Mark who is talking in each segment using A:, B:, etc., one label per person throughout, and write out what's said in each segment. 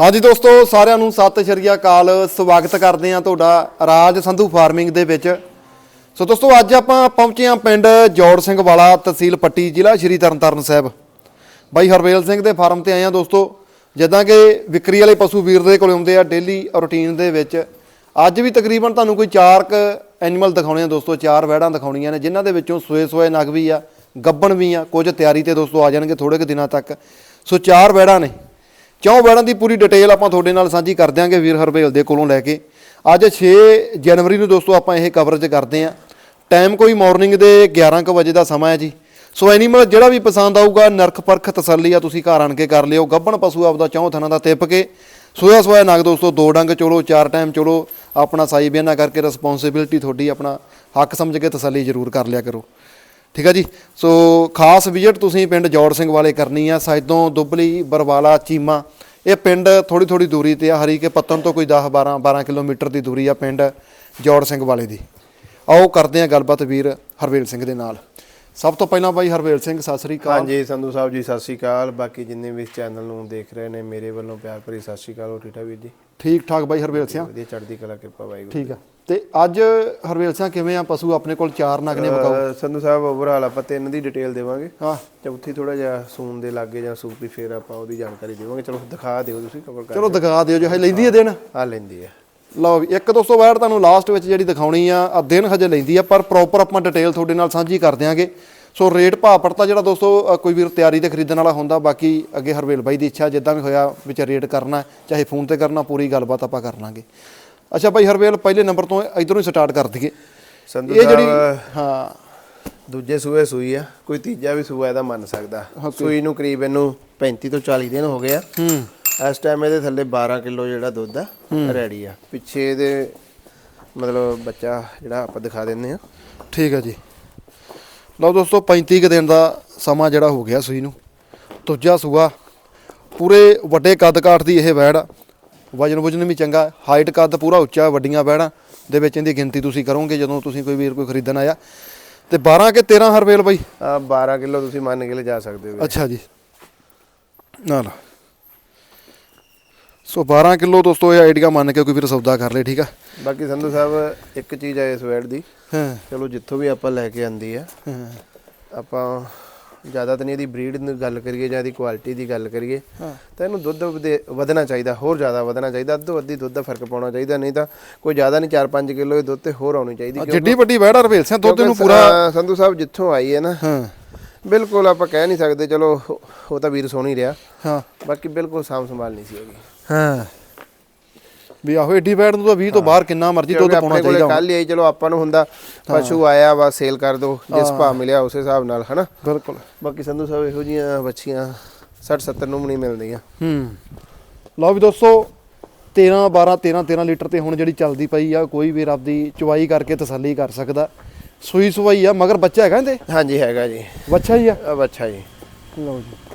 A: ਹਾਂਜੀ ਦੋਸਤੋ, ਸਾਰਿਆਂ ਨੂੰ ਸਤਿ ਸ਼੍ਰੀ ਅਕਾਲ। ਸਵਾਗਤ ਕਰਦੇ ਹਾਂ ਤੁਹਾਡਾ ਰਾਜ ਸੰਧੂ ਫਾਰਮਿੰਗ ਦੇ ਵਿੱਚ। ਸੋ ਦੋਸਤੋ, ਅੱਜ ਆਪਾਂ ਪਹੁੰਚੇ ਹਾਂ ਪਿੰਡ ਜੋੜ ਸਿੰਘ ਵਾਲਾ, ਤਹਿਸੀਲ ਪੱਟੀ, ਜ਼ਿਲ੍ਹਾ ਸ਼੍ਰੀ ਤਰਨਤਾਰਨ ਸਾਹਿਬ। ਬਾਈ ਹਰਵੇਲ ਸਿੰਘ ਦੇ ਫਾਰਮ ਤੇ ਆਏ ਹਾਂ ਦੋਸਤੋ। ਜਿੱਦਾਂ ਕਿ ਵਿਕਰੀ ਵਾਲੇ ਪਸ਼ੂ ਵੀਰ ਦੇ ਕੋਲ ਆਉਂਦੇ ਆ ਡੇਲੀ ਰੁਟੀਨ ਦੇ ਵਿੱਚ। ਅੱਜ ਵੀ ਤਕਰੀਬਨ ਤੁਹਾਨੂੰ ਕੋਈ ਚਾਰ ਕ ਐਨੀਮਲ ਦਿਖਾਉਣੇ ਆ ਦੋਸਤੋ, ਚਾਰ ਵਹਿੜਾਂ ਦਿਖਾਉਣੀਆਂ ਨੇ, ਜਿਨ੍ਹਾਂ ਦੇ ਵਿੱਚੋਂ ਸੋਏ ਸੋਏ ਨਗ ਵੀ ਆ, ਗੱਬਣ ਵੀ ਆ, ਕੁਝ ਤਿਆਰੀ ਤੇ ਦੋਸਤੋ ਆ ਜਾਣਗੇ ਥੋੜੇ ਕੁ ਦਿਨਾਂ ਤੱਕ। ਸੋ ਚਾਰ ਵਹਿੜਾਂ ਨੇ। ਚੌਂ ਬੈੜਾਂ ਦੀ ਪੂਰੀ ਡਿਟੇਲ ਆਪਾਂ ਤੁਹਾਡੇ ਨਾਲ ਸਾਂਝੀ ਕਰ ਦਿਆਂਗੇ ਵੀਰ ਹਰਬੇਲ ਦੇ ਕੋਲੋਂ ਲੈ ਕੇ। ਅੱਜ 6 ਜਨਵਰੀ ਨੂੰ ਦੋਸਤੋ ਆਪਾਂ ਇਹ ਕਵਰੇਜ ਕਰਦੇ ਆਂ ਟਾਈਮ ਕੋਈ ਮਾਰਨਿੰਗ ਦੇ 11 ਕੁ ਵਜੇ ਦਾ ਸਮਾਂ ਹੈ ਜੀ। ਸੋ ਐਨੀਮਲ ਜਿਹੜਾ ਵੀ ਪਸੰਦ ਆਊਗਾ ਨਰਖ ਪਰਖ, ਤਸੱਲੀ ਆ ਤੁਸੀਂ ਘਰ ਆਣ ਕੇ ਕਰ ਲਿਓ। ਗੱਭਣ ਪਸ਼ੂ ਆਪਦਾ ਚੌਂ ਥਣਾ ਦਾ ਤਿੱਪ ਕੇ ਸੋਇਆ ਸੋਇਆ ਨਗ ਦੋਸਤੋ, ਦੋ ਡੰਗ ਚੋਲੋ, ਚਾਰ ਟਾਈਮ ਚੋਲੋ, ਆਪਣਾ ਸਾਈ ਬਿਆਨਾ ਕਰਕੇ ਰਿਸਪੌਂਸਿਬਿਲਟੀ ਤੁਹਾਡੀ, ਆਪਣਾ ਹੱਕ ਸਮਝ ਕੇ ਤਸੱਲੀ ਜ਼ਰੂਰ ਕਰ ਲਿਆ ਕਰੋ। ਠੀਕ ਆ ਜੀ? ਸੋ ਖਾਸ ਵਿਜ਼ਿਟ ਤੁਸੀਂ ਪਿੰਡ ਜੋੜ ਸਿੰਘ ਵਾਲੇ ਕਰਨੀ ਆ ਸਾਇਦੋਂ ਦੁੱਬਲੀ ਬਰਵਾਲਾ ਚੀਮਾ। ਇਹ ਪਿੰਡ ਥੋੜੀ ਥੋੜੀ ਦੂਰੀ ਤੇ ਆ ਹਰੀ ਕੇ ਪੱਤਨ ਤੋਂ ਕੋਈ 10 12 12 ਕਿਲੋਮੀਟਰ ਦੀ ਦੂਰੀ ਆ ਪਿੰਡ ਜੋੜ ਸਿੰਘ ਵਾਲੇ ਦੀ। ਆਓ ਕਰਦੇ ਆ ਗੱਲਬਾਤ ਵੀਰ ਹਰਵੇਲ ਸਿੰਘ ਦੇ ਨਾਲ। ਸਭ ਤੋਂ ਪਹਿਲਾਂ ਬਾਈ ਹਰਵੇਲ ਸਿੰਘ ਸਤਿ ਸ੍ਰੀ ਅਕਾਲ।
B: ਹਾਂਜੀ ਸੰਧੂ ਸਾਹਿਬ ਜੀ ਸਤਿ ਸ਼੍ਰੀ ਅਕਾਲ। ਬਾਕੀ ਜਿੰਨੇ ਵੀ ਇਸ ਚੈਨਲ ਨੂੰ ਦੇਖ ਰਹੇ ਨੇ ਮੇਰੇ ਵੱਲੋਂ ਪਿਆਰ ਭਰੀ ਸਤਿ ਸ਼੍ਰੀ ਅਕਾਲ ਹੋ ਠੀਠਾ ਵੀਰ ਜੀ?
A: ਠੀਕ ਠਾਕ ਬਾਈ ਹਰਵੇਲ ਸਿੰਘ।
B: ਵਧੀਆ ਚੜ੍ਹਦੀ ਕਲਾ ਕਿਰਪਾ ਵਾਹਿਗੁਰੂ
A: ਠੀਕ ਆ। ਤੇ ਅੱਜ ਹਰਵੇਲ ਸਿੰਘ ਕਿਵੇਂ ਆ? ਪਸ਼ੂ ਆਪਣੇ ਕੋਲ ਚਾਰ ਨਗ ਨੇ ਬਕਾਓ
B: ਸੰਧੂ ਸਾਹਿਬ ਓਵਰਆਲ ਆਪਾਂ ਤਿੰਨ ਦੀ ਡਿਟੇਲ ਦੇਵਾਂਗੇ।
A: ਹਾਂ।
B: ਚੌਥੀ ਥੋੜਾ ਜਿਹਾ ਸੂਨ ਦੇ ਲਾਗੇ ਜਾਂ ਸੂਪੀ ਫੇਰ ਆਪਾਂ ਉਹਦੀ ਜਾਣਕਾਰੀ ਦੇਵਾਂਗੇ। ਚਲੋ ਦਿਖਾ ਦਿਓ ਤੁਸੀਂ ਕਵਰ ਕਰ
A: ਚਲੋ ਦਿਖਾ ਦਿਓ ਜੇ ਹਜੇ ਲੈਂਦੀ ਹੈ ਦਿਨ।
B: ਆ ਲੈਂਦੀ ਹੈ।
A: ਲਓ ਵੀ ਇੱਕ ਦੋਸਤੋ ਵਾਰ ਤੁਹਾਨੂੰ ਲਾਸਟ ਵਿੱਚ ਜਿਹੜੀ ਦਿਖਾਉਣੀ ਆ ਆ ਦਿਨ ਹਜੇ ਲੈਂਦੀ ਆ ਪਰ ਪ੍ਰੋਪਰ ਆਪਾਂ ਡਿਟੇਲ ਤੁਹਾਡੇ ਨਾਲ ਸਾਂਝੀ ਕਰ ਦਿਆਂਗੇ। ਸੋ ਰੇਟ ਭਾਅ ਪੜਤਾ ਜਿਹੜਾ ਦੋਸਤੋ ਕੋਈ ਵੀਰ ਤਿਆਰੀ ਤੇ ਖਰੀਦਣ ਵਾਲਾ ਹੁੰਦਾ ਬਾਕੀ ਅੱਗੇ ਹਰਵੇਲ ਬਾਈ ਦੀ ਇੱਛਾ ਜਿੱਦਾਂ ਵੀ ਹੋਇਆ ਵਿੱਚ ਰੇਟ ਕਰਨਾ ਚਾਹੇ ਫੋਨ ਤੇ ਕਰਨਾ ਪੂਰੀ ਗੱਲਬਾਤ ਆਪਾਂ ਕਰ ਲਾਂਗੇ। ਅੱਛਾ ਬਾਈ ਹਰਵੇਲ ਪਹਿਲੇ ਨੰਬਰ ਤੋਂ ਇਧਰੋਂ ਹੀ ਸਟਾਰਟ ਕਰ ਦਈਏ।
B: ਸੰਧੂ
A: ਇਹ ਜਿਹੜੀ ਹਾਂ।
B: ਦੂਜੇ ਸੂਏ ਸੂਈ ਆ ਕੋਈ ਤੀਜਾ ਵੀ ਸੂਆ ਇਹਦਾ ਮੰਨ ਸਕਦਾ। ਸੂਈ ਨੂੰ ਕਰੀਬ ਇਹਨੂੰ 35 ਤੋਂ 40 ਦਿਨ ਹੋ ਗਏ ਆ।
A: ਹੂੰ।
B: ਇਸ ਟਾਈਮ ਇਹਦੇ ਥੱਲੇ 12 ਕਿਲੋ ਜਿਹੜਾ ਦੁੱਧ ਆ ਰੈਡੀ ਆ। ਪਿੱਛੇ ਇਹਦੇ ਮਤਲਬ ਬੱਚਾ ਜਿਹੜਾ ਆਪਾਂ ਦਿਖਾ ਦਿੰਨੇ ਆ।
A: ਠੀਕ ਹੈ ਜੀ। ਲਓ ਦੋਸਤੋ 35 ਕੁ ਦਿਨ ਦਾ ਸਮਾਂ ਜਿਹੜਾ ਹੋ ਗਿਆ ਸੂਈ ਨੂੰ। ਦੂਜਾ ਸੂਆ ਪੂਰੇ ਵੱਡੇ ਕੱਦ ਕਾਠ ਦੀ ਇਹ ਵੈੜ ਆ ਵਜਨ ਵਜਨ ਵੀ ਚੰਗਾ ਹਾਈਟ ਕੱਦ ਪੂਰਾ ਉੱਚਾ ਵੱਡੀਆਂ ਵੈੜਾਂ ਦੇ ਵਿੱਚ ਇਹਦੀ ਗਿਣਤੀ ਤੁਸੀਂ ਕਰੋਗੇ ਜਦੋਂ ਤੁਸੀਂ ਕੋਈ ਵੀਰ ਕੋਈ ਖਰੀਦਣ ਆਇਆ। ਤੇ 12 ਕੇ 13 ਹਰਵੇਲ ਬਾਈ?
B: ਆ 12 ਕਿਲੋ ਤੁਸੀਂ ਮੰਨ ਕੇ ਲਿਜਾ ਸਕਦੇ ਹੋ
A: ਅੱਛਾ ਜੀ। ਨਾ ਲਓ ਸੋ 12 ਕਿਲੋ ਦੋਸਤੋ ਇਹ ਆਈਡੀਆ ਮੰਨ ਕੇ ਕੋਈ ਵੀਰ ਸੌਦਾ ਕਰ ਲੇ ਠੀਕ ਆ?
B: ਬਾਕੀ ਸੰਧੂ ਸਾਹਿਬ ਇੱਕ ਚੀਜ਼ ਆ ਇਸ ਵੈਡ ਦੀ।
A: ਹਾਂ।
B: ਚਲੋ ਜਿੱਥੋਂ ਵੀ ਆਪਾਂ ਲੈ ਕੇ ਆਂਦੀ ਆ।
A: ਹਾਂ।
B: ਆਪਾਂ ਜ਼ਿਆਦਾ ਤਾਂ ਨਹੀਂ ਇਹਦੀ ਬਰੀਡ ਦੀ ਗੱਲ ਕਰੀਏ ਜਾਂ ਇਹਦੀ ਕੁਆਲਿਟੀ ਦੀ ਗੱਲ ਕਰੀਏ। ਤਾਂ ਇਹਨੂੰ ਦੁੱਧ ਵਧੇ- ਵਧਣਾ ਚਾਹੀਦਾ ਹੋਰ ਜ਼ਿਆਦਾ ਵਧਣਾ ਚਾਹੀਦਾ ਅੱਧੋ ਅੱਧੀ ਦੁੱਧ ਦਾ ਫ਼ਰਕ ਪਾਉਣਾ ਚਾਹੀਦਾ ਨਹੀਂ ਤਾਂ ਕੋਈ ਜ਼ਿਆਦਾ ਨਹੀਂ 4-5 ਕਿਲੋ ਇਹ ਦੁੱਧ ਤੇ ਹੋਰ ਆਉਣੀ ਚਾਹੀਦੀ
A: ਜਿੱਡੀ ਵੱਡੀ ਵੈੜ ਆ ਹਰਵੇਲ ਸਿੰਘ ਦੁੱਧ ਨੂੰ ਪੂਰਾ
B: ਸੰਧੂ ਸਾਹਿਬ ਜਿੱਥੋਂ ਆਈ ਹੈ ਨਾ ਬਿਲਕੁਲ ਆਪਾਂ ਕਹਿ ਨਹੀਂ ਸਕਦੇ ਚਲੋ ਉਹ ਤਾਂ ਵੀਰ ਸੋਹਣੀ ਰਿਹਾ।
A: ਹਾਂ।
B: ਬਾਕੀ ਬਿਲਕੁਲ ਸਾਂਭ ਸੰਭਾਲ ਨਹੀਂ ਸੀ ਹੈਗੀ।
A: ਹਾਂ। ਵੀ ਆਹੋ ਏਡੀ ਵੈਟ ਨੂੰ ਤਾਂ 20 ਤੋਂ ਬਾਹਰ ਕਿੰਨਾ ਮਰਜ਼ੀ ਦੁੱਧ ਪਾਉਣਾ ਚਾਹੀਦਾ
B: ਕੱਲ ਹੀ ਚਲੋ ਆਪਾਂ ਨੂੰ ਹੁੰਦਾ ਪਸ਼ੂ ਆਇਆ ਵਾ ਸੇਲ ਕਰ ਦੋ ਜਿਸ ਭਾਅ ਮਿਲਿਆ ਉਸੇ ਹਿਸਾਬ ਨਾਲ ਹਨਾ?
A: ਬਿਲਕੁਲ।
B: ਬਾਕੀ ਸੰਧੂ ਸਾਹਿਬ ਇਹੋ ਜੀਆਂ ਬੱਚੀਆਂ 60 70 ਨੂੰ ਵੀ ਨਹੀਂ ਮਿਲਦੀਆਂ।
A: ਹੂੰ। ਲਓ ਵੀ ਦੋਸਤੋ 13 12 13 13 ਲੀਟਰ ਤੇ ਹੁਣ ਜਿਹੜੀ ਚੱਲਦੀ ਪਈ ਆ ਕੋਈ ਵੀਰ ਆਪਦੀ ਚੁਵਾਈ ਕਰਕੇ ਤਸੱਲੀ ਕਰ ਸਕਦਾ। ਸੂਈ ਸਵਾਈ ਆ ਮਗਰ ਬੱਚਾ ਹੈਗਾ ਇਹਦੇ?
B: ਹਾਂਜੀ ਹੈਗਾ ਜੀ।
A: ਬੱਚਾ ਹੀ ਆ?
B: ਅੱਛਾ ਜੀ।
A: ਲਓ ਜੀ।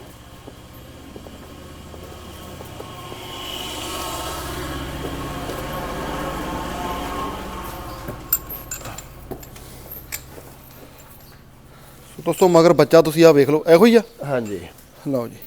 A: ਦੋਸਤੋ ਮਗਰ ਬੱਚਾ ਤੁਸੀਂ ਆ ਵੇਖ ਲਓ ਇਹੋ ਹੀ ਆ।
B: ਹਾਂਜੀ।
A: ਲਓ ਜੀ।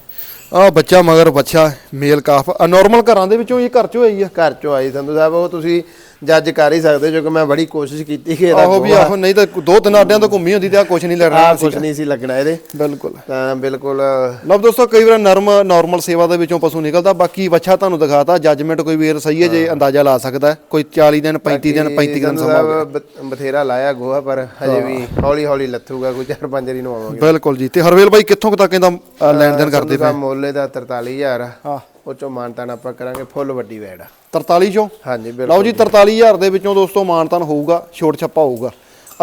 A: ਆ ਬੱਚਾ ਮਗਰ ਬੱਚਾ ਮੇਲ ਕਾਫ ਨਾਰਮਲ ਘਰਾਂ ਦੇ ਵਿੱਚੋਂ ਇਹ ਘਰ ਚੋਂ ਆਈ ਆ।
B: ਘਰ ਚੋਂ ਆਈ ਸੰਧੂ ਸਾਹਿਬ ਉਹ ਤੁਸੀਂ ਜੱਜ ਕਰ ਹੀ ਸਕਦੇ ਜੋ ਕਿ ਮੈਂ ਬੜੀ ਕੋਸ਼ਿਸ਼ ਕੀਤੀ ਕਿ ਇਹਦਾ
A: ਆਹੋ ਵੀ ਆਹੋ ਨਹੀਂ ਤਾਂ ਦੋ ਤਿੰਨ ਆਡਿਆਂ ਤੋਂ ਘੁੰਮੀ ਹੁੰਦੀ ਤੇ ਆ ਕੁਝ ਨਹੀਂ ਲੜਨਾ
B: ਆ ਕੁਝ ਨਹੀਂ ਸੀ ਲੱਗਣਾ ਇਹਦੇ।
A: ਬਿਲਕੁਲ।
B: ਤਾਂ ਬਿਲਕੁਲ
A: ਲਓ ਦੋਸਤੋ ਕਈ ਵਾਰ ਨਰਮ ਨਾਰਮਲ ਸੇਵਾ ਦੇ ਵਿੱਚੋਂ ਪਸ਼ੂ ਨਿਕਲਦਾ ਬਾਕੀ ਬੱਚਾ ਤੁਹਾਨੂੰ ਦਿਖਾਤਾ ਜੱਜਮੈਂਟ ਕੋਈ ਵੀਰ ਸਹੀ ਹੈ ਜੇ ਅੰਦਾਜ਼ਾ ਲਾ ਸਕਦਾ। ਕੋਈ 40 ਦਿਨ 35 ਦਿਨ 35 ਦਿਨ ਸਮਾਂ ਹੋ। ਗਿਆ
B: ਬਥੇਰਾ ਲਾਇਆ ਗੋਹਾ ਪਰ ਹਜੇ ਵੀ ਹੌਲੀ ਹੌਲੀ ਲੱਥੂਗਾ ਕੋਈ ਚਾਰ ਪੰਜ ਦਿਨ ਨੂੰ ਆਵਾਂਗੇ।
A: ਬਿਲਕੁਲ ਜੀ। ਤੇ ਹਰਵੇਲ ਬਾਈ ਕਿੱਥੋਂ ਤੱਕ ਇਹਦਾ ਲੈਣ ਦੇਣ ਕਰਦੇ
B: ਸਾਹਿਬ ਮੁੱਲ ਇਹਦਾ 43000 ਆ।
A: ਹਾਂ।
B: ਉਹ ਚੋਂ ਮਾਨਤਾਨ ਆਪਾਂ ਕਰਾਂਗੇ ਫੁੱਲ ਵੱਡੀ ਵੈੜ ਆ।
A: 43 ਚੋਂ?
B: ਹਾਂਜੀ ਬਿਲਕੁਲ
A: ਲਓ ਜੀ 43000 ਦੇ ਵਿੱਚੋਂ ਦੋਸਤੋ ਮਾਨਤਨ ਹੋਊਗਾ ਛੋਟ ਛੱਪਾ ਹੋਊਗਾ।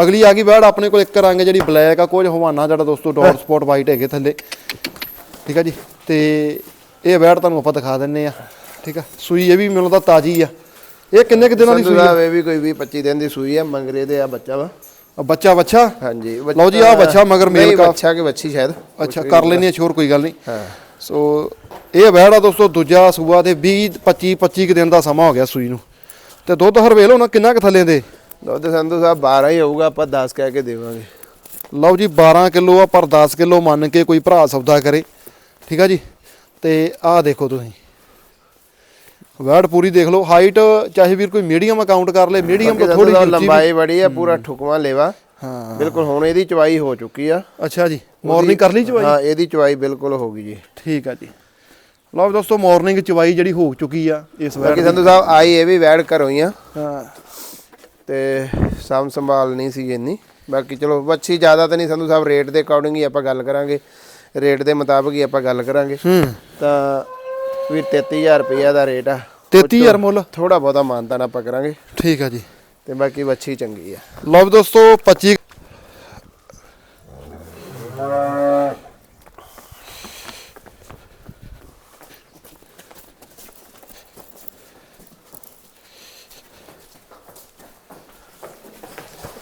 A: ਅਗਲੀ ਆ ਗਈ ਬੈੜ ਆਪਣੇ ਕੋਲ ਇੱਕ ਰੰਗ ਜਿਹੜੀ ਬਲੈਕ ਆ ਕੁਝ ਹਵਾਨਾ ਜਿਹੜਾ ਦੋਸਤੋ ਡਾਟ ਸਪੌਟ ਵਾਈਟ ਹੈਗੇ ਥੱਲੇ। ਠੀਕ ਆ ਜੀ? ਤੇ ਇਹ ਬੈੜ ਤੁਹਾਨੂੰ ਆਪਾਂ ਦਿਖਾ ਦਿੰਨੇ ਆ। ਠੀਕ ਆ? ਸੂਈ ਇਹ ਵੀ ਮੈਨੂੰ ਤਾਂ ਤਾਜੀ ਆ। ਇਹ ਕਿੰਨੇ ਕੁ ਦਿਨਾਂ ਦੀ ਸੂਈ ਆ?
B: ਇਹ ਵੀ ਕੋਈ 20 25 ਦਿਨ ਦੀ ਸੂਈ ਆ ਮੰਗਰੇ ਦੇ ਆ ਬੱਚਾ ਵਾ।
A: ਆ ਬੱਚਾ ਬੱਚਾ
B: ਹਾਂਜੀ
A: ਲਓ ਜੀ, ਆਹ ਬੱਚਾ ਮਗਰ ਮੇਲ ਕਾ-
B: ਬੱਚਾ ਕਿ ਬੱਚੀ ਸ਼ਾਇਦ।
A: ਅੱਛਾ ਕਰ ਲੈਣੀ ਸ਼ੋਰ ਕੋਈ ਗੱਲ ਨਹੀਂ।
B: ਹਾਂ।
A: ਸੋ ਇਹ ਆ ਦੋਸਤੋ ਦੂਜਾ ਸੂਆ ਤੇ 20 25 25 ਕੁ ਦਿਨ ਦਾ ਸਮਾਂ ਹੋ ਗਿਆ ਸੂਈ ਨੂੰ। ਤੇ ਦੁੱਧ ਹਰਵੇਲ ਹੋਣਾ ਕਿੰਨਾ ਕੁ ਥੱਲੇ ਦੇ?
B: ਦੁੱਧ ਸੰਧੂ ਸਾਹਿਬ 12 ਹੀ ਹੋਊਗਾ ਆਪਾਂ 10 ਕਹਿ ਕੇ ਦੇਵਾਂਗੇ।
A: ਲਓ ਜੀ 12 ਕਿਲੋ ਆ ਪਰ 10 ਕਿਲੋ ਮੰਨ ਕੇ ਕੋਈ ਭਰਾ ਸੌਦਾ ਕਰੇ। ਠੀਕ ਆ ਜੀ? ਤੇ ਆਹ ਦੇਖੋ ਤੁਸੀਂ। ਵੈੜ ਪੂਰੀ ਦੇਖ ਲਓ। ਹਾਈਟ ਚਾਹੇ ਵੀਰ ਕੋਈ ਮੀਡੀਅਮ ਅਕਾਊਂਟ ਕਰ ਲੇ ਮੀਡੀਅਮ ਤੋਂ
B: ਥੋੜੀ ਲੰਬਾਈ ਬੜੀ ਆ ਪੂਰਾ ਠੁਕਵਾ ਲੇਵਾ।
A: ਹਾਂ।
B: ਬਿਲਕੁਲ ਹੁਣ ਇਹਦੀ ਚਵਾਈ ਹੋ ਚੁੱਕੀ ਆ।
A: ਅੱਛਾ ਜੀ। ਮਾਰਨਿੰਗ ਕਰ ਲਈ ਚਵਾਈ?
B: ਹਾਂ ਇਹਦੀ ਚਵਾਈ ਬਿਲਕੁਲ ਹੋ ਗਈ ਜੀ।
A: ਠੀਕ ਆ ਜੀ। ਲਓ ਦੋਸਤੋ ਮਾਰਨਿੰਗ ਚਵਾਈ ਜਿਹੜੀ ਹੋ ਚੁੱਕੀ ਆ ਇਸ ਵੈੜ
B: ਬਾਕੀ ਸੰਧੂ ਸਾਹਿਬ ਆਈ ਇਹ ਵੀ ਵੈੜ ਘਰੋਂ ਹੀ ਆ।
A: ਹਾਂ।
B: ਤੇ ਸਾਂਭ ਸੰਭਾਲ ਨਹੀਂ ਸੀ ਇੰਨੀ। ਬਾਕੀ ਚਲੋ ਵੱਛੀ ਜ਼ਿਆਦਾ ਤਾਂ ਨਹੀਂ ਸੰਧੂ ਸਾਹਿਬ ਰੇਟ ਦੇ ਅਕੋਰਡਿੰਗ ਹੀ ਆਪਾਂ ਗੱਲ ਕਰਾਂਗੇ। ਰੇਟ ਦੇ ਮੁਤਾਬਕ ਹੀ ਆਪਾਂ ਗੱਲ ਕਰਾਂਗੇ।
A: ਹੂੰ।
B: ਤਾਂ ਵੀ 33000 ਰੁਪਇਆ ਦਾ ਰੇਟ ਆ।
A: 33000 ਮੁੱਲ?
B: ਥੋੜਾ ਬਹੁਤਾ ਮਾਨਤਾਨ ਆਪਾਂ ਕਰਾਂਗੇ।
A: ਠੀਕ ਆ ਜੀ।
B: ਤੇ ਬਾਕੀ ਵੱਛੀ ਚੰਗੀ ਆ।
A: ਲਓ ਦੋਸਤੋ 25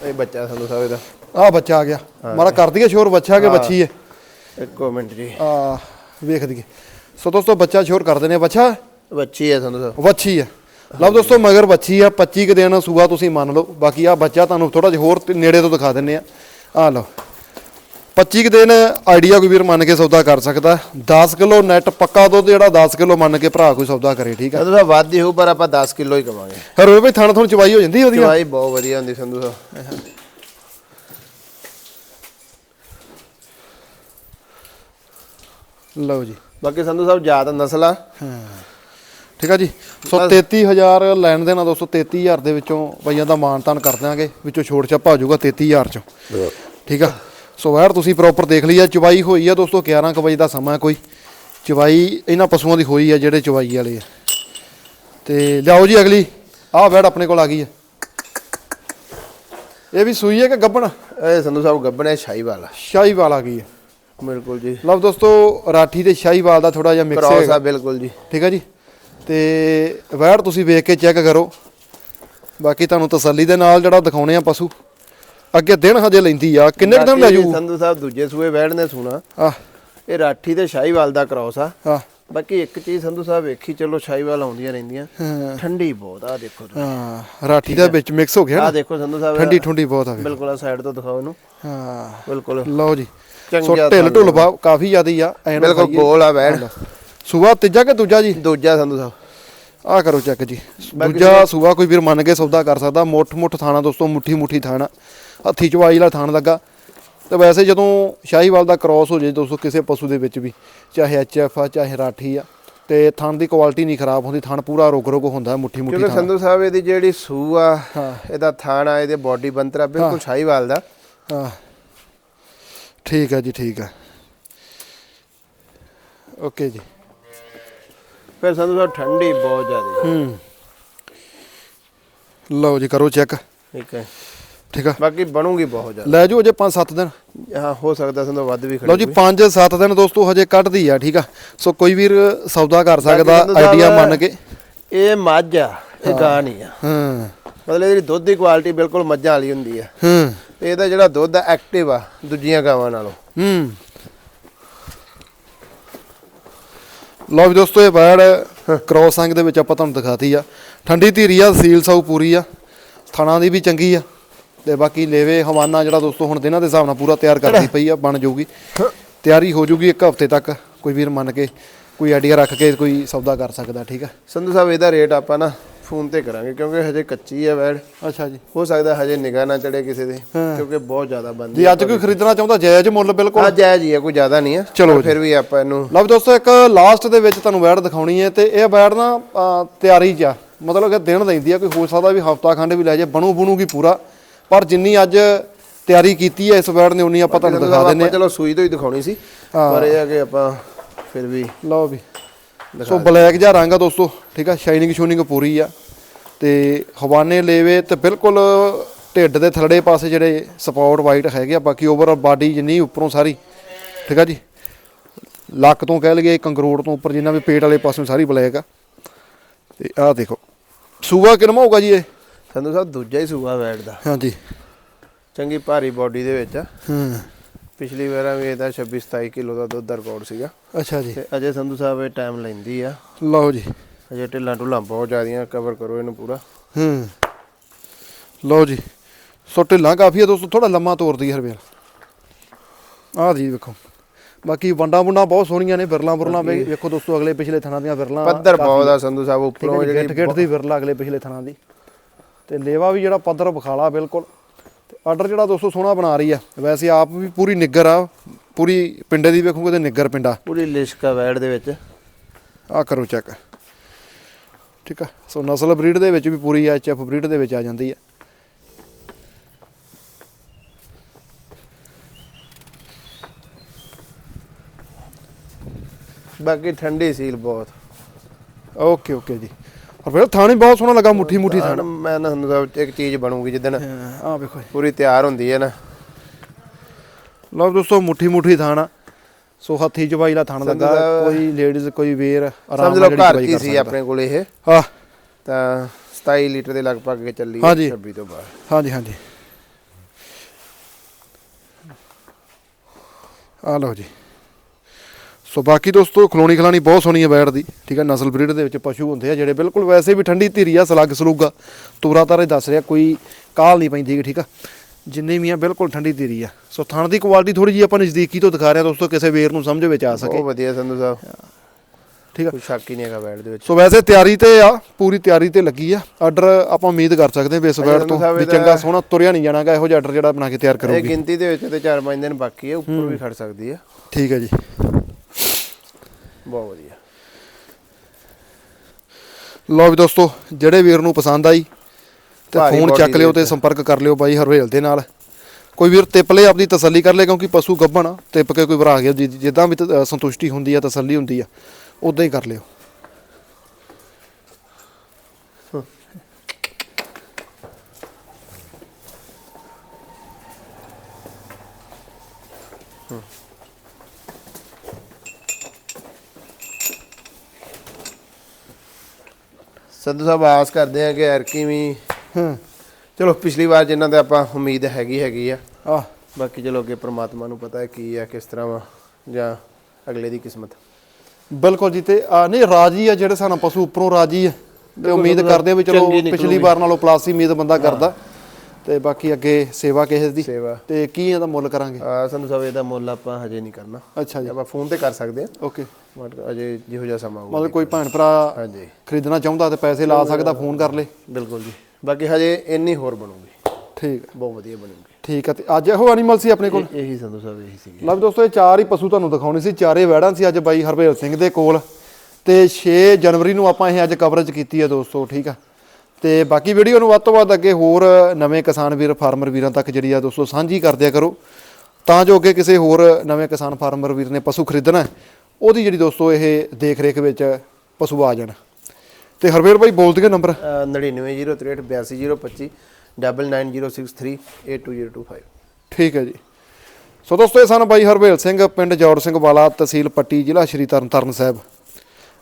B: ਇਹ ਬੱਚਾ ਸੰਧੂ ਸਾਹਿਬ ਇਹਦਾ
A: ਆ ਬੱਚਾ ਆ ਗਿਆ। ਮਾਰਾ ਕਰ ਦਈਏ ਸ਼ੋਰ ਬੱਚਾ ਕਿ ਬੱਚੀ ਹੈ।
B: ਇੱਕੋ ਮਿੰਟ ਜੀ।
A: ਆ ਵੇਖ ਦਈਏ। ਸੋ ਦੋਸਤੋ ਬੱਚਾ ਸ਼ੋਰ ਕਰ ਦਿੰਦੇ ਆ। ਬੱਚਾ?
B: ਬੱਚੀ ਸੰਧੂ ਸਾਹਿਬ
A: ਆ। ਲਓ ਦੋਸਤੋ ਮਗਰ ਵੱਛੀ ਆ। 25 ਕੁ ਦਿਨ ਸੂਆ ਤੁਸੀਂ ਮੰਨ ਲਓ। ਬਾਕੀ ਆ ਬੱਚਾ ਤੁਹਾਨੂੰ ਥੋੜਾ ਜਿਹਾ ਹੋਰ ਨੇੜੇ ਤੋਂ ਦਿਖਾ ਦਿੰਨੇ ਆ। ਆ ਲਓ। 25 ਕੁ ਦਿਨ ਆਈਡੀਆ ਕੋਈ ਵੀਰ ਮੰਨ ਕੇ ਸੌਦਾ ਕਰ ਸਕਦਾ। 10 ਕਿਲੋ ਨੈਟ ਪੱਕਾ ਦੁੱਧ ਜਿਹੜਾ 10 ਕਿਲੋ ਮੰਨ ਕੇ ਭਰਾ ਕੋਈ ਸੌਦਾ ਕਰੇ ਠੀਕ ਆ?
B: ਸਾਹਿਬ ਵੱਧ ਹੀ ਹੋਊ ਪਰ ਆਪਾਂ 10 ਕਿਲੋ ਹੀ ਕਵਾਂਗੇ
A: ਹਰੋਏ ਭਾਈ ਥਣ ਥਣ ਚਵਾਈ ਹੋ ਜਾਂਦੀ ਵਧੀਆ?
B: ਚਵਾਈ ਬਹੁਤ ਵਧੀਆ ਹੁੰਦੀ ਸੰਧੂ ਸਾਹਿਬ।
A: ਲਓ ਜੀ।
B: ਬਾਕੀ ਸੰਧੂ ਸਾਹਿਬ ਜ਼ਿਆਦਾ ਨਸਲ? ਆ
A: ਠੀਕ ਆ ਜੀ। ਸੋ 33000 ਲੈਣ ਦੇਣਾ ਦੋਸਤੋ 33000 ਦੇ ਵਿੱਚੋਂ ਬਈਆਂ ਦਾ ਮਾਨ ਤਾਨ ਕਰ ਦਿਆਂਗੇ ਵਿੱਚੋਂ ਛੋੜ ਛਾਪਾ ਹੋ ਜਾਊਗਾ 33000 ਚੋਂ। ਠੀਕ ਆ। ਸੋ ਵੈਰ ਤੁਸੀਂ ਪ੍ਰੋਪਰ ਦੇਖ ਲਈ ਆ ਚਵਾਈ ਹੋਈ ਆ ਦੋਸਤੋ 11 ਕੁ ਵਜੇ ਦਾ ਸਮਾਂ ਕੋਈ। ਚਵਾਈ ਇਹਨਾਂ ਪਸ਼ੂਆਂ ਦੀ ਹੋਈ ਆ ਜਿਹੜੇ ਚਵਾਈ ਵਾਲੇ ਆ। ਤੇ ਲਿਆਓ ਜੀ ਅਗਲੀ ਆਹ ਵੈੜ ਆਪਣੇ ਕੋਲ ਆ ਗਈ ਆ। ਇਹ ਵੀ ਸੂਈ ਹੈ ਕਿ ਗੱਬਣ?
B: ਇਹ ਸੰਧੂ ਸਾਹਿਬ ਗੱਬਣੇ ਸ਼ਾਹੀ ਵਾਲਾ
A: ਸ਼ਾਹੀਵਾਲ ਆ ਗਈ ਹੈ
B: ਬਿਲਕੁਲ ਜੀ।
A: ਲਓ ਦੋਸਤੋ ਰਾਠੀ ਤੇ ਸ਼ਾਹੀਵਾਲ ਦਾ ਥੋੜਾ ਜਿਹਾ ਮਿਕਸ ਹੈ
B: ਬਿਲਕੁਲ ਜੀ।
A: ਠੀਕ ਆ ਜੀ? ਤੇ ਵੈੜ ਤੁਸੀਂ ਵੇਖ ਕੇ ਚੈੱਕ ਕਰੋ। ਬਾਕੀ ਤੁਹਾਨੂੰ ਤਸੱਲੀ ਦੇ ਨਾਲ ਜਿਹੜਾ ਦਿਖਾਉਣੇ ਆ ਪਸ਼ੂ। ਅੱਗੇ ਦਿਨ ਹਜੇ ਲੈਂਦੀ ਆ ਕਿੰਨੇ ਕੁ ਦਿਨ ਲੈ ਜੂ?
B: ਸੰਧੂ ਸਾਹਿਬ ਦੂਜੇ ਸੂਏ ਨੇ ਸੁਣਾ।
A: ਆ
B: ਇਹ ਰਾਠੀ ਤੇ ਸ਼ਾਹੀਵਾਲ ਦਾ ਕ੍ਰਾਸ ਆ।
A: ਆ
B: ਬਾਕੀ ਇੱਕ ਚੀਜ਼ ਸੰਧੂ ਸਾਹਿਬ ਵੇਖੀ ਚਲੋ ਸ਼ਾਹੀਵਾਲ ਆਉਂਦੀਆਂ ਰਹਿੰਦੀਆਂ। ਠੰਡੀ ਬਹੁਤ ਆ ਦੇਖੋ ਤੁਸੀਂ।
A: ਹਾਂ ਰਾਠੀ ਦਾ ਵਿੱਚ ਮਿਕਸ ਹੋ ਗਿਆ ਨਾ?
B: ਦੇਖੋ ਸੰਧੂ ਸਾਹਿਬ
A: ਠੰਡੀ ਠੁੰਡੀ ਬਹੁਤ ਆ
B: ਬਿਲਕੁਲ ਆ ਸਾਈਡ ਤੋਂ ਦਿਖਾਓ ਇਹਨੂੰ।
A: ਹਾਂ।
B: ਬਿਲਕੁਲ।
A: ਲਓ ਜੀ। ਸੋ
B: ਆ
A: ਢਿੱਲ। ਢੁੱਲ ਬਾ ਕਾਫੀ ਜ਼ਿਆਦੀ ਆ ਐਨ
B: ਬਿਲਕੁਲ। ਗੋਲ ਆ ਵੈੜ
A: ਸੂਆ ਤੀਜਾ ਕਿ ਦੂਜਾ ਜੀ?
B: ਦੂਜਾ ਸੰਧੂ ਸਾਹਿਬ।
A: ਆ ਕਰੋ ਚੈੱਕ ਜੀ। ਦੂਜਾ ਸੂਆ ਕੋਈ ਵੀਰ ਮੰਨ ਕੇ ਸੌਦਾ ਕਰ ਸਕਦਾ ਮੁੱਠ ਮੁੱਠ ਥਾਣਾ ਦੋਸਤੋ ਮੁੱਠੀ ਮੁੱਠੀ ਥਾਣਾ। ਹੱਥੀ ਚਵਾਈ ਵਾਲਾ ਥਾਣ ਲੱਗਾ। ਤੇ ਵੈਸੇ ਜਦੋਂ ਸ਼ਾਹੀਵਾਲ ਦਾ ਕ੍ਰਾਸ ਹੋ ਜੇ ਦੋਸਤੋ ਕਿਸੇ ਪਸ਼ੂ ਦੇ ਵਿੱਚ ਵੀ ਚਾਹੇ ਐਚਐਫ ਆ ਚਾਹੇ ਰਾਠੀ ਆ ਤੇ ਥਣ ਦੀ ਕੁਆਲਿਟੀ ਨਹੀਂ ਖਰਾਬ ਹੁੰਦੀ ਥਣ ਪੂਰਾ ਰੁਕ ਰੁਕ ਹੁੰਦਾ ਮੁੱਠੀ ਮੁੱਠੀ
B: ਕਿਉਂਕਿ
A: ਥਾਣ।
B: ਸੰਧੂ ਸਾਹਿਬ ਇਹਦੀ ਜਿਹੜੀ ਸੂ ਆ। ਇਹਦਾ ਥਾਣਾ ਇਹਦੇ ਬਾਡੀ ਬੰਤਰਾ ਬਿਲਕੁਲ ਸ਼ਾਹੀਵਾਲ ਦਾ।
A: ਹਾਂ। ਠੀਕ ਹੈ ਜੀ ਠੀਕ ਹੈ ਓਕੇ ਜੀ।
B: ਫਿਰ ਸੰਧੂ ਸਾਹਿਬ ਠੰਡੀ ਬਹੁਤ ਜ਼ਿਆਦਾ।
A: ਹੂੰ। ਲਓ ਜੀ ਕਰੋ ਚੈੱਕ।
B: ਠੀਕ ਹੈ।
A: ਠੀਕ ਆ?
B: ਬਾਕੀ ਬਣੂਗੀ ਬਹੁਤ ਜ਼ਿਆਦਾ।
A: ਲੈ ਜਾਓ ਅਜੇ 5-7 ਦਿਨ।
B: ਹਾਂ ਹੋ ਸਕਦਾ ਸੰਧੂ ਵੱਧ ਵੀ
A: ਲਓ ਜੀ 5-7 ਦਿਨ ਦੋਸਤੋ ਹਜੇ ਕੱਢਦੀ ਆ ਠੀਕ ਆ? ਸੋ ਕੋਈ ਵੀਰ ਸੌਦਾ ਕਰ ਸਕਦਾ ਆਈਡੀਆ ਮੰਨ ਕੇ।
B: ਇਹ ਮੱਝ ਆ ਇਹ ਗਾਂ ਨਹੀਂ ਆ।
A: ਹਾਂ।
B: ਮਤਲਬ ਇਹਦੀ ਦੁੱਧ ਦੀ ਕੁਆਲਿਟੀ ਬਿਲਕੁਲ ਮੱਝਾਂ ਵਾਲੀ ਹੁੰਦੀ ਆ।
A: ਹੂੰ।
B: ਇਹਦਾ ਜਿਹੜਾ ਦੁੱਧ ਆ ਐਕਟਿਵ ਆ ਦੂਜੀਆਂ ਗਾਵਾਂ ਨਾਲੋਂ।
A: ਹੂੰ। ਲਓ ਵੀ ਦੋਸਤੋ ਇਹ ਬੈੜ ਕ੍ਰੋਸ ਸੰਗ ਦੇ ਵਿੱਚ ਆਪਾਂ ਤੁਹਾਨੂੰ ਦਿਖਾਤੀ ਆ। ਠੰਡੀ ਧੀਰੀ ਆ ਸੀਲ ਸਾਊ ਪੂਰੀ ਆ। ਥਣਾ ਦੀ ਵੀ ਚੰਗੀ ਆ। ਤੇ ਬਾਕੀ ਲੇਵੇ ਹਵਾਨਾ ਜਿਹੜਾ ਦੋਸਤੋ ਹੁਣ ਦਿਨਾਂ ਦੇ ਹਿਸਾਬ ਨਾਲ ਪੂਰਾ ਤਿਆਰ ਕਰਦੀ ਪਈ ਆ ਬਣ ਜਾਊਗੀ। ਤਿਆਰੀ ਹੋ ਜਾਊਗੀ ਇੱਕ ਹਫ਼ਤੇ ਤੱਕ ਕੋਈ ਵੀਰ ਮੰਨ ਕੇ ਕੋਈ ਆਈਡੀਆ ਰੱਖ ਕੇ ਕੋਈ ਸੌਦਾ ਕਰ ਸਕਦਾ ਠੀਕ ਆ?
B: ਸੰਧੂ ਸਾਹਿਬ ਇਹਦਾ ਰੇਟ ਆਪਾਂ ਨਾ ਫੋਨ ਤੇ ਕਰਾਂਗੇ ਕਿਉਂਕਿ ਹਜੇ ਕੱਚੀ ਹੈ ਵੈੜ।
A: ਅੱਛਾ ਜੀ।
B: ਹੋ ਸਕਦਾ ਹਜੇ ਨਿਗਾਹ ਨਾ ਚੜੇ ਕਿਸੇ ਦੇ ਕਿਉਂਕਿ ਬਹੁਤ ਜ਼ਿਆਦਾ ਬੰਦੀ
A: ਜੇ ਅੱਜ ਕੋਈ ਖਰੀਦਣਾ ਚਾਹੁੰਦਾ ਜਾਇਜ਼ ਮੁੱਲ ਬਿਲਕੁਲ।
B: ਆ ਜਾਇਜ਼ ਹੀ ਆ ਕੋਈ ਜ਼ਿਆਦਾ ਨਹੀਂ ਆ
A: ਚਲੋ
B: ਫਿਰ ਵੀ ਆਪਾਂ ਇਹਨੂੰ
A: ਲਓ ਦੋਸਤੋ ਇੱਕ ਲਾਸਟ ਦੇ ਵਿੱਚ ਤੁਹਾਨੂੰ ਵੈੜ ਦਿਖਾਉਣੀ ਹੈ ਤੇ ਇਹ ਵੈੜ ਨਾ ਤਿਆਰੀ 'ਚ ਆ। ਮਤਲਬ ਕਿ ਦਿਨ ਲੈਂਦੀ ਆ ਕੋਈ ਹੋ ਸਕਦਾ ਵੀ ਹਫਤਾ ਖੰਡ ਵੀ ਲੈ ਜੇ ਬਣੂ ਬਣੂਗੀ ਪੂਰਾ। ਪਰ ਜਿੰਨੀ ਅੱਜ ਤਿਆਰੀ ਕੀਤੀ ਹੈ ਇਸ ਵੈੜ ਨੇ ਉਨੀ ਆਪਾਂ ਤੁਹਾਨੂੰ ਦਿਖਾ ਦਿੰਨੇ
B: ਚਲੋ ਸੂਈ ਤੋਂ ਹੀ ਦਿਖਾਉਣੀ ਸੀ ਪਰ ਇਹ ਆ ਕਿ ਆਪਾਂ ਫਿਰ ਵੀ
A: ਲਓ ਵੀ। ਸੋ ਬਲੈਕ ਜਿਹਾ ਰੰਗ ਆ ਦੋਸਤੋ ਠੀਕ ਆ? ਸ਼ਾਈਨਿੰਗ ਸ਼ੂਨਿੰਗ ਪੂਰੀ ਆ। ਤੇ ਹਵਾਨੇ ਲੇਵੇ ਤੇ ਬਿਲਕੁਲ ਢਿੱਡ ਦੇ ਥੱਲੜੇ ਪਾਸੇ ਜਿਹੜੇ ਸਪੋਰਟ ਵਾਈਟ ਹੈਗੇ ਆ ਬਾਕੀ ਓਵਰਆਲ ਬਾਡੀ ਜਿੰਨੀ ਉੱਪਰੋਂ ਸਾਰੀ ਠੀਕ ਆ ਜੀ? ਲੱਕ ਤੋਂ ਕਹਿ ਲਈਏ ਕੰਗਰੋੜ ਤੋਂ ਉੱਪਰ ਜਿੰਨਾ ਵੀ ਪੇਟ ਵਾਲੇ ਪਾਸੋਂ ਸਾਰੀ ਬਲੈਕ ਆ। ਤੇ ਆਹ ਦੇਖੋ। ਸੂਆ ਕਿਨਮਾ ਹੋਊਗਾ ਜੀ ਇਹ?
B: ਸੰਧੂ ਸਾਹਿਬ ਦੂਜਾ ਹੀ ਸੂਆ ਵੈੜ ਦਾ
A: ਹਾਂਜੀ।
B: ਚੰਗੀ ਭਾਰੀ ਬਾਡੀ ਦੇ ਵਿੱਚ ਆ।
A: ਹੂੰ।
B: ਪਿਛਲੀ ਵਾਰਾਂ ਵੀ ਇਹਦਾ 26 27 ਕਿਲੋ ਦਾ ਦੁੱਧ ਦਾ ਰਿਕਾਰਡ ਸੀਗਾ।
A: ਅੱਛਾ ਜੀ।
B: ਤੇ ਅਜੇ ਸੰਧੂ ਸਾਹਿਬ ਇਹ ਟਾਈਮ ਲੈਂਦੀ ਆ।
A: ਲਓ ਜੀ।
B: ਅਜੇ ਢਿੱਲਾਂ ਢੁੱਲਾਂ ਬਹੁਤ ਜ਼ਿਆਦੀਆਂ ਕਵਰ ਕਰੋ ਇਹਨੂੰ ਪੂਰਾ।
A: ਹੂੰ। ਲਓ ਜੀ। ਸੋ ਢਿੱਲਾਂ ਕਾਫੀ ਆ ਦੋਸਤੋ ਥੋੜਾ ਲੰਮਾ ਤੋਰਦੀ ਹੈ ਹਰਵੇਲ ਆਹ ਜੀ ਵੇਖੋ। ਬਾਕੀ ਵੰਡਾ ਵੁੰਡਾ ਬਹੁਤ ਸੋਹਣੀਆਂ ਨੇ ਵਿਰਲਾਂ ਬੁਰਲਾਂ ਵੇ- ਵੇਖੋ ਦੋਸਤੋ ਅਗਲੇ ਪਿਛਲੇ ਥਣਾ ਦੀਆਂ ਵਿਰਲਾਂ
B: ਪੱਧਰ ਬਹੁਤ ਆ ਸੰਧੂ ਸਾਹਿਬ ਉੱਪਰੋਂ
A: ਜਿਹੜੀ ਗਿੱਟ ਗਿੱਟ ਦੀ ਵਿਰਲਾ ਅਗਲੇ ਪਿਛਲੇ ਥਣਾ ਦੀ। ਤੇ ਲੇਵਾ ਵੀ ਜਿਹੜਾ ਪੱਧਰ ਵਿਖਾਲਾ ਬਿਲਕੁਲ। ਤੇ ਆਰਡਰ ਜਿਹੜਾ ਦੋਸਤੋ ਸੋਹਣਾ ਬਣਾ ਰਹੀ ਆ। ਵੈਸੇ ਆਪ ਵੀ ਪੂਰੀ ਨਿੱਗਰ ਆ। ਪੂਰੀ ਪਿੰਡੇ ਦੀ ਵੇਖੋਗੇ ਤੇ ਨਿੱਗਰ ਪਿੰਡਾ।
B: ਪੂਰੀ ਲਿਸ਼ਕਾ ਵੈੜ ਦੇ ਵਿੱਚ।
A: ਆ ਕਰੋ ਚੈੱਕ ਠੀਕ ਆ। ਸੋ ਨਸਲ ਬਰੀਡ ਦੇ ਵਿੱਚ ਵੀ ਪੂਰੀ ਐਚ ਐਫ ਬਰੀਡ ਦੇ ਵਿੱਚ ਆ ਜਾਂਦੀ ਆ।
B: ਬਾਕੀ ਠੰਡੀ ਸੀਲ ਬਹੁਤ।
A: ਓਕੇ ਓਕੇ ਜੀ। ਔਰ ਫਿਰ ਥਾਣੀ ਬਹੁਤ ਸੋਹਣਾ ਲੱਗਾ ਮੁੱਠੀ ਮੁੱਠੀ ਥਾਣ
B: ਮੈਂ ਨਾ ਸਾਹਿਬ ਇੱਕ ਚੀਜ਼ ਬਣੂਗੀ ਜਿੱਦਣ
A: ਆ ਵੇਖੋ।
B: ਪੂਰੀ ਤਿਆਰ ਹੁੰਦੀ ਹੈ ਨਾ।
A: ਲਓ ਦੋਸਤੋ ਮੁੱਠੀ ਮੁੱਠੀ ਥਾਣ ਸੋ ਹੱਥੀ ਚਵਾਈ ਦਾ ਥਾਣ ਲੱਗਾ। ਕੋਈ ਲੇਡੀਜ਼ ਕੋਈ ਵੇਰ ਆਰਾਮ ਨਾਲ
B: ਘਰ ਕੀ ਸੀ। ਆਪਣੇ ਕੋਲ ਇਹ।
A: ਹਾਂ
B: ਤਾਂ 27 ਲੀਟਰ ਦੇ ਲਗਭਗ ਚੱਲੀ ਹੈ
A: ਹਾਂਜੀ।
B: 26 ਤੋਂ ਬਾਅਦ
A: ਹਾਂਜੀ ਹਾਂਜੀ। ਆ ਲਓ ਜੀ। ਸੋ ਬਾਕੀ ਦੋਸਤੋ ਖਲੋਣੀ ਖਲਾਣੀ ਬਹੁਤ ਸੋਹਣੀ ਹੈ ਬੈੜ ਦੀ ਠੀਕ ਹੈ ਨਸਲ ਬਰੀਡ ਦੇ ਵਿੱਚ ਪਸ਼ੂ ਹੁੰਦੇ ਆ ਜਿਹੜੇ ਬਿਲਕੁਲ ਵੈਸੇ ਵੀ ਠੰਡੀ ਧੀਰੀ ਆ ਸਲੱਗ ਸਲੂਗਾ। ਤੂਰਾ ਤਾਰੇ ਦੱਸ ਰਿਹਾ ਕੋਈ ਕਾਲ ਨਹੀਂ ਪੈਂਦੀ ਠੀਕ ਆ? ਜਿੰਨੇ ਵੀ ਆ ਬਿਲਕੁਲ ਠੰਡੀ ਧੀਰੀ ਆ। ਸੋ ਥਣ ਦੀ ਕੁਆਲਿਟੀ ਥੋੜੀ ਜਿਹੀ ਆਪਾਂ ਨਜ਼ਦੀਕੀ ਤੋਂ ਦਿਖਾ ਰਹੇ ਆ ਦੋਸਤੋ ਕਿਸੇ ਵੇਰ ਨੂੰ ਸਮਝ ਵਿੱਚ ਆ ਸਕੇ।
B: ਬਹੁਤ ਵਧੀਆ ਸੰਧੂ ਸਾਹਿਬ।
A: ਠੀਕ ਆ?
B: ਕੋਈ ਸ਼ੱਕ ਹੀ ਨਹੀਂ ਹੈਗਾ ਵੈੜ ਦੇ ਵਿੱਚ।
A: ਸੋ ਵੈਸੇ ਤਿਆਰੀ ਤੇ ਆ ਪੂਰੀ ਤਿਆਰੀ ਤੇ ਲੱਗੀ ਆ। ਆਰਡਰ ਆਪਾਂ ਉਮੀਦ ਕਰ ਸਕਦੇ ਹਾਂ ਇਸ ਬੈੜ ਤੋਂ ਵੀ ਚੰਗਾ ਸੋਹਣਾ ਤੁਰਿਆ ਨਹੀਂ ਜਾਣਾਗਾ ਇਹੋ ਜਿਹਾ ਆਰਡਰ ਜਿਹੜਾ ਬਣਾ ਕੇ ਤਿਆਰ
B: ਇਹ
A: ਕਰੋਗੇ।
B: ਗਿਣਤੀ ਦੇ ਵਿੱਚ ਤੇ 4-5 ਦਿਨ ਬਾਕੀ ਹੈ ਉੱਪਰ ਵੀ ਖੜ ਸਕਦੀ ਹੈ
A: ਠੀਕ ਹੈ ਜੀ।
B: ਬਹੁਤ ਵਧੀਆ।
A: ਲਓ ਵੀ ਦੋਸਤੋ ਜਿਹੜੇ ਵੀਰ ਨੂੰ ਪਸੰਦ ਆਈ ਤੇ
B: ਭਾਰੀ
A: ਫੋਨ
B: body
A: ਚੱਕ ਲਿਓ ਤੇ ਸੰਪਰਕ ਕਰ ਲਿਓ ਬਾਈ ਹਰਵੇਲ ਦੇ ਨਾਲ। ਕੋਈ ਵੀਰ ਤਿਪ ਲੈ ਆਪਣੀ ਤਸੱਲੀ ਕਰ ਲੈ ਕਿਉਂਕਿ ਪਸ਼ੂ ਗੱਭਣ ਆ, ਤਿਪ ਕੇ ਕੋਈ ਭਰਾ ਗਿਆ ਜਿੱਦਾਂ ਵੀ ਤ- ਅ, ਸੰਤੁਸ਼ਟੀ ਹੁੰਦੀ ਆ ਤਸੱਲੀ ਹੁੰਦੀ ਆ ਉਦਾਂ ਹੀ ਕਰ ਲਿਓ।
B: ਸੰਧੂ ਸਾਹਿਬ ਆਸ ਕਰਦੇ ਆ ਕਿ ਐਰਕੀ ਵੀ
A: ਹਾਂ।
B: ਚਲੋ ਪਿਛਲੀ ਵਾਰ ਜਿੰਨਾਂ ਤੇ ਆਪਾਂ ਉਮੀਦ ਹੈਗੀ ਹੈਗੀ ਆ।
A: ਆ
B: ਬਾਕੀ ਚਲੋ ਅੱਗੇ ਪ੍ਰਮਾਤਮਾ ਨੂੰ ਪਤਾ ਹੈ ਕੀ ਆ ਕਿਸ ਤਰ੍ਹਾਂ ਵਾ ਜਾਂ ਅਗਲੇ ਦੀ ਕਿਸਮਤ।
A: ਬਿਲਕੁਲ ਜੀ ਤੇ ਆ ਨਹੀਂ ਰਾਜੀ ਆ ਜਿਹੜੇ ਸਾਨੂੰ ਪਸ਼ੂ ਉੱਪਰੋਂ ਰਾਜੀ ਆ। ਤੇ ਉਮੀਦ ਕਰਦੇ ਆ ਵੀ ਚਲੋ। ਪਿਛਲੀ ਵਾਰ ਨਾਲੋਂ ਪਲਾਸੀ ਉਮੀਦ ਬੰਦਾ ਕਰਦਾ। ਤੇ ਬਾਕੀ ਅੱਗੇ ਸੇਵਾ ਕਿਸੇ ਦੀ?
B: ਸੇਵਾ।
A: ਤੇ ਕੀ ਇਹਦਾ ਮੁੱਲ ਕਰਾਂਗੇ?
B: ਆ ਸੰਧੂ ਸਾਹਿਬ ਇਹਦਾ ਮੁੱਲ ਆਪਾਂ ਹਜੇ ਨਹੀਂ ਕਰਨਾ।
A: ਅੱਛਾ ਜੀ।
B: ਆਪਾਂ ਫੋਨ ਤੇ ਕਰ ਸਕਦੇ ਆ
A: ਓਕੇ।
B: ਬਟ ਅਜੇ ਜਿਹੋ ਜਿਹਾ ਸਮਾਂ ਹੋਊਗਾ।
A: ਮਤਲਬ ਕੋਈ ਭੈਣ ਭਰਾ
B: ਹਾਂਜੀ।
A: ਖਰੀਦਣਾ ਚਾਹੁੰਦਾ ਤੇ ਪੈਸੇ ਲਾ ਸਕਦਾ ਫੋਨ ਕਰ ਲੇ।
B: ਬਿਲਕੁਲ ਜੀ। ਬਾਕੀ ਹਜੇ ਇੰਨੀ ਹੋਰ ਬਣੂਗੀ।
A: ਠੀਕ।
B: ਬਹੁਤ ਵਧੀਆ ਬਣੂਗੀ।
A: ਠੀਕ ਆ ਤੇ ਅੱਜ ਇਹੋ ਐਨੀਮਲ ਸੀ ਆਪਣੇ ਕੋਲ?
B: ਇਹ- ਇਹੀ ਸੰਧੂ ਸਾਹਿਬ ਇਹੀ ਸੀਗੀ।
A: ਲਓ ਵੀ ਦੋਸਤੋ ਇਹ ਚਾਰ ਹੀ ਪਸ਼ੂ ਤੁਹਾਨੂੰ ਦਿਖਾਉਣੇ ਸੀ। ਚਾਰੇ ਵੈੜਾਂ ਸੀ ਅੱਜ ਬਾਈ ਹਰਭੇਲ ਸਿੰਘ ਦੇ ਕੋਲ। ਤੇ 6 ਜਨਵਰੀ ਨੂੰ ਆਪਾਂ ਇਹ ਅੱਜ ਕਵਰੇਜ ਕੀਤੀ ਹੈ ਦੋਸਤੋ ਠੀਕ ਆ? ਤੇ ਬਾਕੀ ਵੀਡੀਓ ਨੂੰ ਵੱਧ ਤੋਂ ਵੱਧ ਅੱਗੇ ਹੋਰ ਨਵੇਂ ਕਿਸਾਨ ਵੀਰ ਫਾਰਮਰ ਵੀਰਾਂ ਤੱਕ ਜਿਹੜੀ ਆ ਦੋਸਤੋ ਸਾਂਝੀ ਕਰ ਦਿਆ ਕਰੋ। ਤਾਂ ਜੋ ਅੱਗੇ ਕਿਸੇ ਹੋਰ ਨਵੇਂ ਕਿਸਾਨ ਫਾਰਮਰ ਵੀਰ ਨੇ ਪਸ਼ੂ ਖਰੀਦਣਾ ਉਹਦੀ ਜਿਹੜੀ ਦੋਸਤੋ ਇਹ ਦੇਖ ਰੇਖ ਵਿੱਚ ਪਸ਼ੂ ਆ ਜਾਣ। ਤੇ ਹਰਵੇਲ ਭਾਈ ਬੋਲ ਦਿਓ ਨੰਬਰ
B: 9903822025 9906382025
A: ਠੀਕ ਹੈ ਜੀ। ਸੋ ਦੋਸਤੋ ਇਹ ਸਨ ਬਾਈ ਹਰਵੇਲ ਸਿੰਘ ਪਿੰਡ ਜੌੜ ਸਿੰਘ ਵਾਲਾ ਤਹਿਸੀਲ ਪੱਟੀ ਜ਼ਿਲ੍ਹਾ ਸ਼੍ਰੀ ਤਰਨਤਾਰਨ ਸਾਹਿਬ।